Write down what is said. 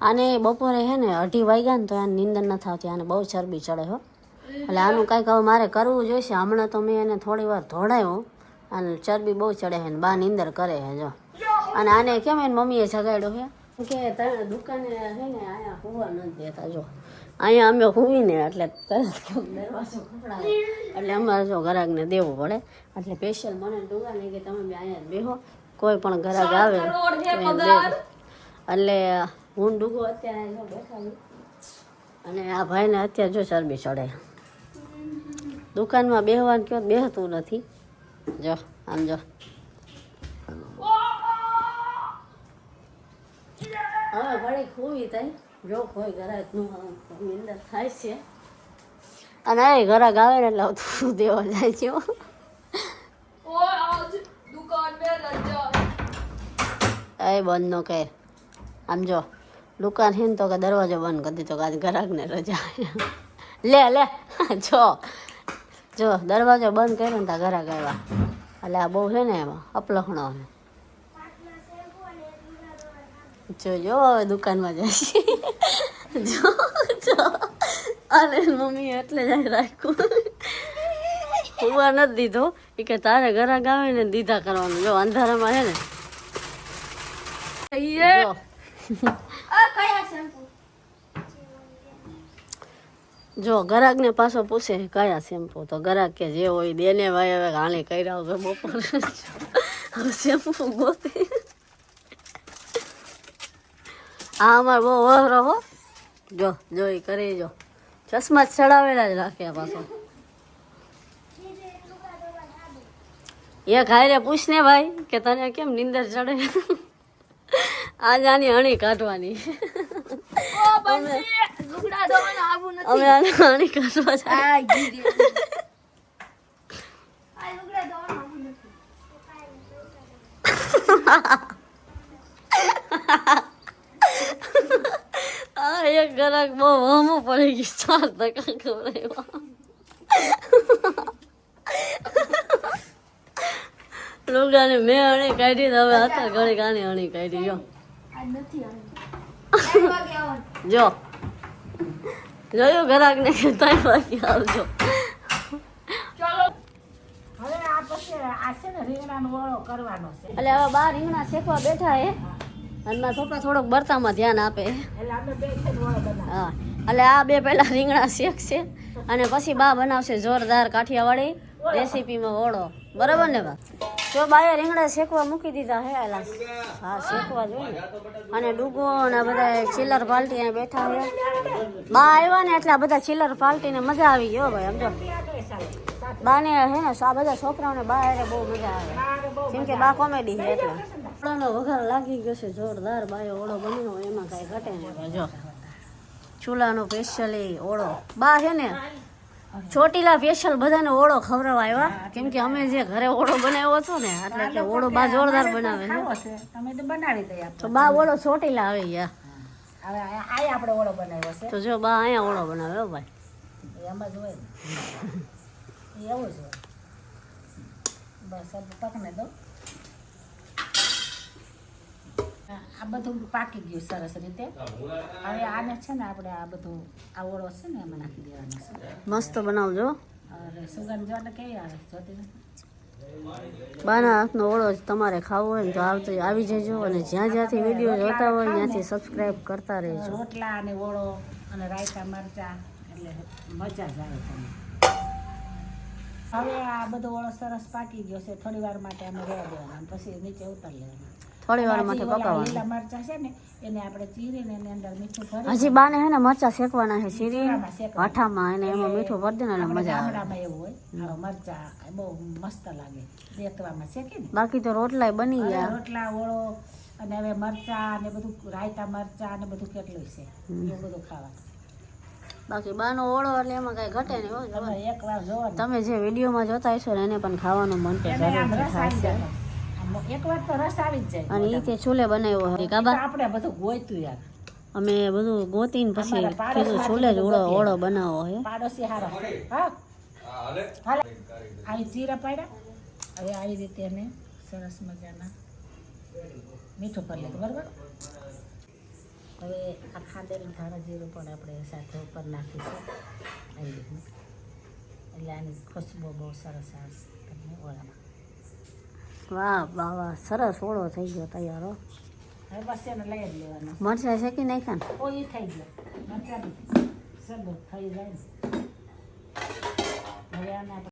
આને બપોરે હે ને અઢી વાગ્યા ને તો આને નીંદર ન થતી આને બહુ ચરબી ચડે હો. એટલે આનું કાંઈક હવે મારે કરવું જોઈશે. હમણાં તો મેં એને થોડી વાર ધોડાયો અને ચરબી બહુ ચડે છે ને બા નીંદર કરે છે જો. અને આને કેમ એને મમ્મીએ જગાડ્યો હે? કે દુકાને હે ને અહીંયા હોવા નથી દેતા જો. અહીંયા અમે હોવીને એટલે તરત દરવાજો ખખડાવે એટલે અમારે જો ગ્રાહકને દેવું પડે. એટલે સ્પેશિયલ મને ડુંગા કે તમે અહીંયા બેહો. કોઈ પણ ગ્રાહક આવે એટલે હું ડૂગો અત્યારે અને આ ભાઈને અત્યારે જો ચરબી ચડે. દુકાનમાં બેહવાનું કયો બેહતું નથી. જો આમ જો. હવે ઘડી ખૂવી થાય જો કોઈ ઘરાક થાય છે. અને એ ઘરે ગાવે ને એટલે તું દેવા જાય છે એ બંધ નો કે આમ જો. દુકાન હે ને તો કે દરવાજો બંધ કરી દીધો કે આજ ગ્રાહકને રજા લે લે જો જો દરવાજો બંધ કર્યો ને ત્યાં ગ્રાહક આવ્યા. એટલે આ બહુ છે ને એમાં અપલખણો જો જો હવે દુકાનમાં જાય જો જો. અને મમ્મી એટલે જ રાખું રાખ્યું. હુવા નથી દીધો. એ કે તારે ગ્રાહક આવે ને દીધા કરવાનું. જો અંધારામાં છે ને. જો જો ને પાછો પૂછે કયા શેમ્પુ? તો ગ્રાહક કે જે હોય દેને ભાઈ હવે હાણે કર્યા આવજો બપોર. શેમ્પુ ગોતે. આ અમાર બહુ વહરો હો. જો જોઈ કરી જો. ચશ્મા ચડાવેલા જ રાખ્યા પાછો. એક હારે પૂછ ને ભાઈ કે તને કેમ નીંદર ચડે? આજે આની અણી કાઢવાની અમે આને અણી કાઢવા જાય. એક ગરાક બહુ હમું પડી ગઈ ચાર મેં અણી કાઢી હવે હતા ઘડી કાની અણી કાઢી ગયો જો. જોયું ઘરાક ને કે ત્રણ વાગે આવજો. એટલે હવે બાર રીંગણા શેકવા બેઠા હે. અને છોકરા થોડોક બરતામાં ધ્યાન આપે. હા. એટલે આ બે પહેલા રીંગણા શેકશે અને પછી બા બનાવશે જોરદાર કાઠિયાવાડી રેસીપીમાં ઓળો. બરાબર ને બા? જો બાએ રીંગણા શેકવા મૂકી દીધા હે આલા. હા શેકવા જોઈએ. ને અને ડુગો આ બધા ચિલ્લર પાલટી અહીં બેઠા હે. બા આવ્યા ને એટલે બધા ચિલ્લર પાલટીને મજા આવી ગયો ભાઈ સમજો. બાને હે ને આ બધા છોકરાઓને બા અરે બહુ મજા આવે. કેમ કે બા કોમેડી છે એટલે. ઓળાનો વઘાર લાગી ગયો છે જોરદાર બાયો ઓળો બન્યો એમાં કાંઈ ઘટે નહીં. જો. ચૂલાનો સ્પેશિયલી ઓળો. બા છે ને ચોટીલા સ્પેશિયલ બધાને ઓળો ખવડાવવા આવ્યા. કેમ કે અમે જે ઘરે ઓળો બનાવ્યો હતો ને એટલે કે ઓળો બા જોરદાર બનાવે છે. તમે તો બનાવી દઈએ તો બા ઓળો ચોટીલા આવી ગયા. હવે આ આ આપણે ઓળો બનાવ્યો છે. તો જો બા અહીંયા ઓળો બનાવે હો ભાઈ. એમ જ હોય એવું જ હોય. બસ પકને દો. આ બધું પાકી ગયું સરસ રીતે. હવે આને છે ને આપણે આ બધું આ ઓળો છે ને એમાં નાખી દેવાનો છે. મસ્ત બનાવજો. અરે સુગંધ જો કેવી આવે? જોતી બાના હાથનો ઓળો જ તમારે ખાવો હોય ને તો આવતો આવી જજો અને જ્યાં જ્યાંથી વીડિયો જોતા હોય ત્યાંથી સબસ્ક્રાઈબ કરતા રહેજો. રોટલા અને ઓળો અને રાયતા મરચા એટલે મજા જ આવે તમને. હવે આ બધો ઓળો સરસ પાકી ગયો છે થોડી વાર માટે અમે રહેવા દેવાના પછી નીચે ઉતારી લેવાના. થોડી વાર માટે પકાવવાનું લીલા મરચા છે ને એને આપણે ચીરીને એની અંદર મીઠું ભરી હજી બાને હે ને મરચા શેકવાના છે શીરી આઠામાં. એને એમાં મીઠું ભરી દે ને એટલે મજા આવે. ગામડામાં એવું હોય મરચા બહુ મસ્ત લાગે શેકી ને. બાકી તો રોટલાય બની ગયા. રોટલા ઓળો અને હવે મરચા ને બધું રાયતા મરચા ને બધું કેટલું છે એવું બધું ખાવાનું. બાકી બાનો ઓળો એટલે એમાં કઈ ઘટે નહીં હો તમે એક વાર જોવો તમે જે વિડીયોમાં જોતા હશો ને એને પણ ખાવાનું મન તો જરૂર થશે જાય એક વાર તો રસ આવી જ જાય અને એ તે ચૂલે બનાવ્યો હોય કાબા આપણે બધું ગોયતું યાર. અમે બધું ગોતીને પછી કીધું છોલે જ ઓળો ઓળો બનાવો હે. પાડોશી હારો. હા હાલે. આવી જીરા પાડ્યા? હવે આવી રીતે એને સરસ મજાના મીઠું કરી લીધું બરાબર? હવે આ ખાંડેલું ધાણા જીરું પણ આપણે સાથે ઉપર નાખીશું. આવી રીતનું એટલે આની ખુશ્બુ બહુ સરસ આવશે તમને ઓળામાં. વાહ વાહ વાહ સરસ ઓળો થઈ ગયો તૈયાર હો. હવે બસ એને લઈ જ લેવાનો. મરચાં શેકી નાખ્યા ને? ઓ એ થઈ ગયો. મરચાં સબૂત થઈ જાય હવે આને આપણે